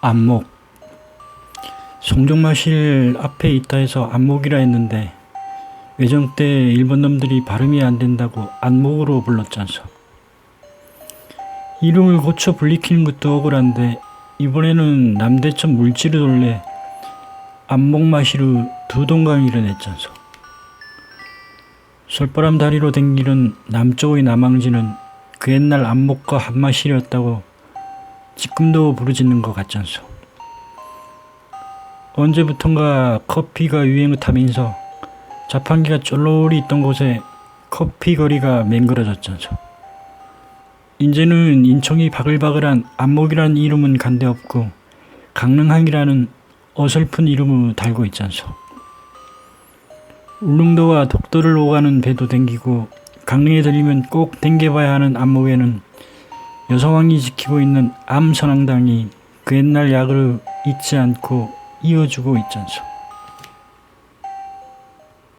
안목 송정마실 앞에 있다 해서 안목이라 했는데 외정 때 일본 놈들이 발음이 안 된다고 안목으로 불렀잖소. 이름을 고쳐 불리키는 것도 억울한데 이번에는 남대천 물질을 돌래 안목마시루 두 동강이를 냈잖소. 솔바람 다리로 댕기는 남쪽의 남항지는 그 옛날 안목과 한마실이었다고 지금도 부르짖는 것 같잖소. 언제부턴가 커피가 유행을 타면서 자판기가 쫄로리 있던 곳에 커피 거리가 맹그러졌잖소. 이제는 인청이 바글바글한 안목이라는 이름은 간데 없고 강릉항이라는 어설픈 이름을 달고 있잖소. 울릉도와 독도를 오가는 배도 댕기고 강릉에 들리면 꼭 댕겨봐야 하는 안목에는 여성왕이 지키고 있는 암선앙당이 그 옛날 약을 잊지 않고 이어주고 있잖소.